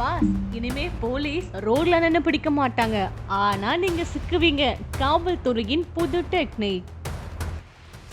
Pass இனிமே police ரோட்ல நின்று பிடிக்க மாட்டாங்க. ஆனா நீங்க சிக்குவீங்க. காவல்துறையின் புது டெக்னிக்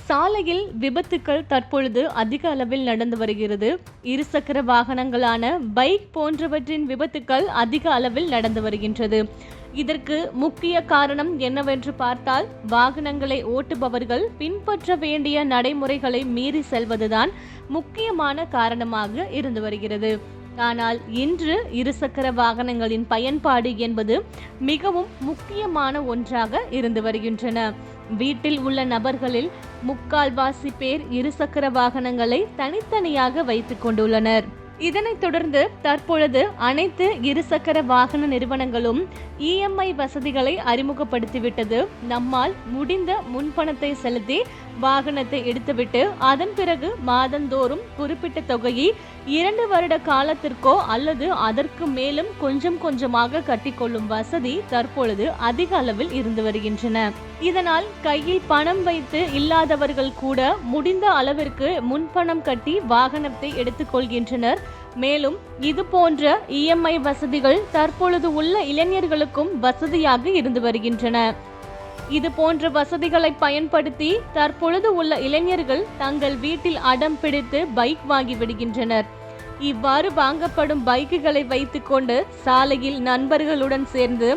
சாலையில் விபத்துக்கள் தற்பொழுது அதிக அளவில் நடந்து வருகிறது. இருசக்கர வாகனங்களான பைக் போன்றவற்றின் விபத்துக்கள் அதிக அளவில் நடந்து வருகின்றது. இதற்கு முக்கிய காரணம் என்னவென்று பார்த்தால் வாகனங்களை ஓட்டுபவர்கள் பின்பற்ற வேண்டிய நடைமுறைகளை மீறி செல்வதுதான் முக்கியமான காரணமாக இருந்து வருகிறது. ஆனால் இன்று இருசக்கர வாகனங்களின் பயன்பாடு என்பது மிகவும் முக்கியமான ஒன்றாக இருந்து வருகின்றன. வீட்டில் உள்ள நபர்களில் முக்கால்வாசி பேர் இருசக்கர வாகனங்களை தனித்தனியாக வைத்துக் கொண்டுள்ளனர். இதனைத் தொடர்ந்து தற்பொழுது அனைத்து இருசக்கர வாகன நிறுவனங்களும் இஎம்ஐ வசதிகளை அறிமுகப்படுத்திவிட்டது. நம்மால் முடிந்த முன்பணத்தை செலுத்தி வாகனத்தை எடுத்துவிட்டு அதன் பிறகு மாதந்தோறும் குறிப்பிட்ட தொகையை இரண்டு வருட காலத்திற்கோ அல்லது அதற்கு மேலும் கொஞ்சம் கொஞ்சமாக கட்டிக்கொள்ளும் வசதி தற்பொழுது அதிக அளவில் இருந்து வருகின்றன. இதனால் கையில் பணம் வைத்து இல்லாதவர்கள் கூட முடிந்த அளவிற்கு முன்பணம் கட்டி வாகனத்தை எடுத்துக்கொள்கின்றனர். மேலும் இது போன்ற இஎம்ஐ வசதிகள் தற்பொழுது உள்ள இளைஞர்களுக்கும் வசதியாக இருந்து வருகின்றன. இது போன்ற வசதிகளை பயன்படுத்தி தற்பொழுது உள்ள இளைஞர்கள் தங்கள் வீட்டில் அடம் பிடித்து பைக் வாங்கி விடுகின்றனர். இவ்வாறு வாங்கப்படும் பைக்குகளை வைத்துக்கொண்டு சாலையில் நண்பர்களுடன் சேர்ந்து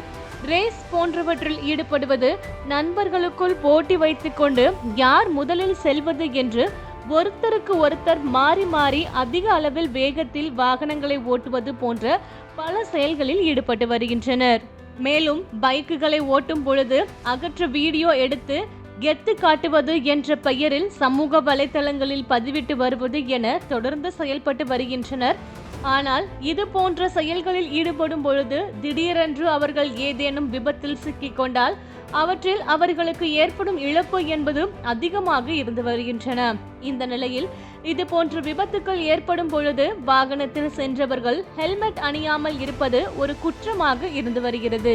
ரேஸ் போன்றவற்றில் ஈடுபடுவது நண்பர்களுக்குள் போட்டி வைத்துக்கொண்டு யார் முதலில் செல்வது என்று ஒருத்தருக்கு ஒருத்தர் மாறி மாறி அதிக அளவில் வேகத்தில் வாகனங்களை ஓட்டுவது போன்ற பல செயல்களில் ஈடுபட்டு வருகின்றனர். மேலும் பைக்குகளை ஓட்டும் பொழுது அகற்ற வீடியோ எடுத்து கெத்து காட்டுவது என்ற பெயரில் சமூக வலைதளங்களில் பதிவிட்டு வருவது என தொடர்ந்து செயல்பட்டு வருகின்றனர். ஆனால் இது போன்ற செயல்களில் ஈடுபடும் பொழுது திடீரென்று அவர்கள் ஏதேனும் விபத்தில் சிக்கிக்கொண்டால் அவற்றில் அவர்களுக்கு ஏற்படும் இழப்பு என்பது அதிகமாக இருந்து வருகின்றன. இந்த நிலையில் இது போன்ற விபத்துக்கள் ஏற்படும் பொழுது வாகனத்தில் சென்றவர்கள் ஹெல்மெட் அணியாமல் இருப்பது ஒரு குற்றமாக இருந்து வருகிறது.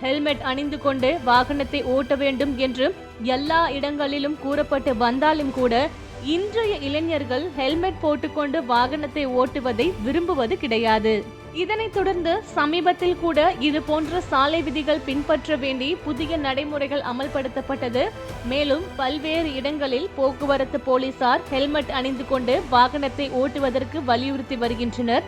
ஹெல்மெட் அணிந்து கொண்டு வாகனத்தை ஓட்ட வேண்டும் என்று எல்லா இடங்களிலும் கூறப்பட்டு வந்தாலும் கூட இன்றைய இளைஞர்கள் ஹெல்மெட் போட்டுக்கொண்டு வாகனத்தை ஓட்டுவதை விரும்புவது கிடையாது. இதனைத் தொடர்ந்து சமீபத்தில் கூட இது போன்ற சாலை விதிகள் பின்பற்ற வேண்டி புதிய நடைமுறைகள் அமல்படுத்தப்பட்டது. மேலும் பல்வேறு இடங்களில் போக்குவரத்து போலீசார் ஹெல்மெட் அணிந்து கொண்டு வாகனத்தை ஓட்டுவதற்கு வலியுறுத்தி வருகின்றனர்.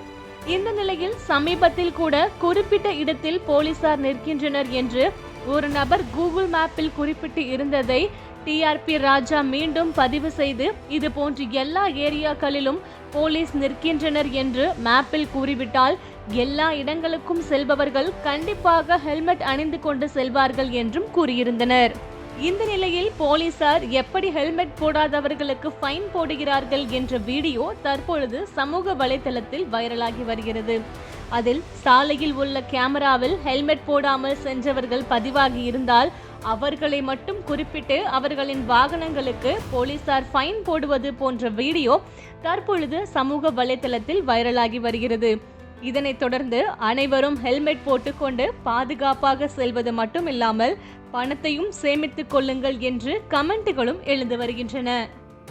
இந்த நிலையில் சமீபத்தில் கூட குறிப்பிட்ட இடத்தில் போலீசார் நிற்கின்றனர் என்று ஒரு நபர் கூகுள் மேப்பில் குறிப்பிட்டு இருந்ததை டிஆர்பி ராஜா மீண்டும் பதிவு செய்து இது போன்ற எல்லா ஏரியாக்களிலும் போலீஸ் நிற்கின்றனர் என்று மேப்பில் கூறிவிட்டால் எல்லா இடங்களுக்கும் செல்பவர்கள் கண்டிப்பாக ஹெல்மெட் அணிந்து கொண்டு செல்வார்கள் என்றும் கூறியிருந்தனர். இந்த நிலையில் போலீசார் எப்படி ஹெல்மெட் போடாதவர்களுக்கு ஃபைன் போடுகிறார்கள் என்ற வீடியோ தற்பொழுது சமூக வலைதளத்தில் வைரலாகி வருகிறது. அதில் சாலையில் உள்ள கேமராவில் ஹெல்மெட் போடாமல் சென்றவர்கள் பதிவாகி இருந்தால் அவர்களை மட்டும் குறிப்பிட்டு அவர்களின் வாகனங்களுக்கு போலீசார் ஃபைன் போடுவது போன்ற வீடியோ தற்பொழுது சமூக வலைதளத்தில் வைரலாகி வருகிறது. இதனைத் தொடர்ந்து அனைவரும் ஹெல்மெட் போட்டுக்கொண்டு பாதுகாப்பாக செல்வது மட்டும் இல்லாமல் பணத்தையும் சேமித்துக் கொள்ளுங்கள் என்று கமெண்ட்டுகளும் எழுந்து வருகின்றன.